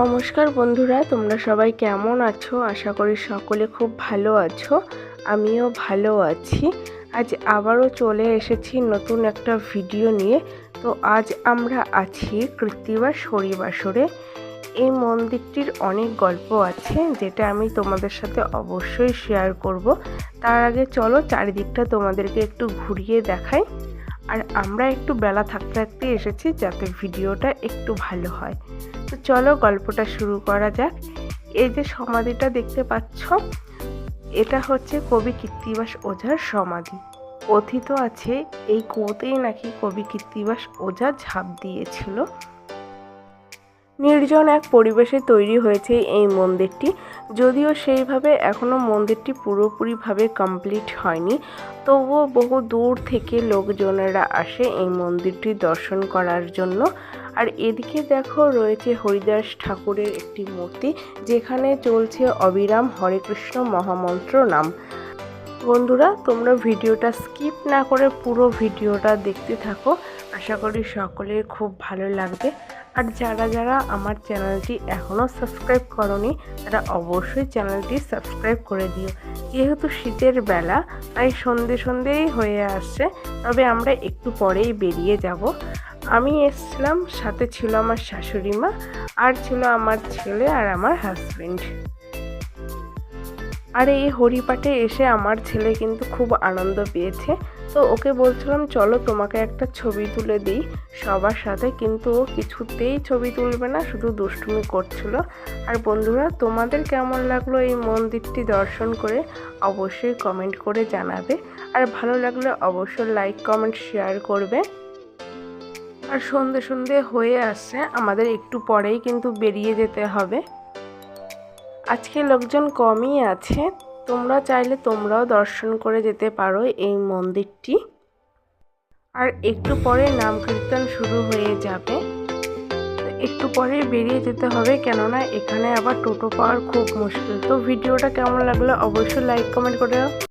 নমস্কার বন্ধুরা, তোমরা সবাই কেমন আছো? আশা করি সকলে খুব ভালো আছো, আমিও ভালো আছি। আজ আবারও চলে এসেছি নতুন একটা ভিডিও নিয়ে। তো আজ আমরা আছি কৃত্তিবা হরিবাসরে এই মন্দিরটির অনেক গল্প আছে, যেটা আমি তোমাদের সাথে অবশ্যই শেয়ার করব। তার আগে চলো চারিদিকটা তোমাদেরকে একটু ঘুরিয়ে দেখাই। আর আমরা একটু বেলা থাকতে থাকতে এসেছি যাতে ভিডিওটা একটু ভালো হয়। তো চলো গল্পটা শুরু করা যাক। এই যে সমাধিটা দেখতে পাচ্ছ, এটা হচ্ছে কবি কীর্তিবাস ওঝার সমাধি। কথিত আছে, এই কুয়োতেই নাকি কবি কীর্তিবাস ওঝা ঝাঁপ দিয়েছিল। নির্জন এক পরিবেশে তৈরি হয়েছে এই মন্দিরটি। যদিও সেইভাবে এখনও মন্দিরটি পুরোপুরিভাবে কমপ্লিট হয়নি, তবুও বহু দূর থেকে লোকজনেরা আসে এই মন্দিরটি দর্শন করার জন্য। আর এদিকে দেখো রয়েছে হরিদাস ঠাকুরের একটি মূর্তি, যেখানে চলছে অবিরাম হরে কৃষ্ণ মহামন্ত্র নাম। বন্ধুরা, তোমরা ভিডিওটা স্কিপ না করে পুরো ভিডিওটা দেখতে থাকো। আশা করি সকলের খুব ভালো লাগবে। আর যারা যারা আমার চ্যানেলটি এখনও সাবস্ক্রাইব করনি, তারা অবশ্যই চ্যানেলটি সাবস্ক্রাইব করে দিও। যেহেতু শীতের বেলা, তাই সন্ধে সন্ধেই হয়ে আসছে, তবে আমরা একটু পরেই বেরিয়ে যাব। আমি এসছিলাম, সাথে ছিল আমার শাশুড়ি মা আর ছিল আমার ছেলে আর আমার হাজবেন্ড আর এই হরিপাটে এসে আমার ছেলে কিন্তু খুব আনন্দ পেয়েছে। তো ওকে বলছিলাম, চলো তোমাকে একটা ছবি তুলে দিই। সবার সাথে কিন্তু ও কিছুতেই ছবি তুলবে না, শুধু দুষ্টুমি করছিল। আর বন্ধুরা, তোমাদের কেমন লাগল এই মন্দিরটি দর্শন করে? অবশ্যই কমেন্ট করে জানাবে। আর ভালো লাগলে অবশ্যই লাইক কমেন্ট শেয়ার করবে। আর সন্ধে সন্ধে হয়ে আসছে, আমাদের একটু পরেই কিন্তু বেরিয়ে যেতে হবে। আজকে লোকজন কমই আছে। তোমরা চাইলে তোমরাও দর্শন করে যেতে পারো এই মন্দিরটি। আর একটু পরে নাম কীর্তন শুরু হয়ে যাবে। একটু পরে বেরিয়ে যেতে হবে, কেননা এখানে আবার টোটো পাওয়ার খুব মুশকিল। তো ভিডিওটা কেমন লাগল অবশ্যই লাইক কমেন্ট করে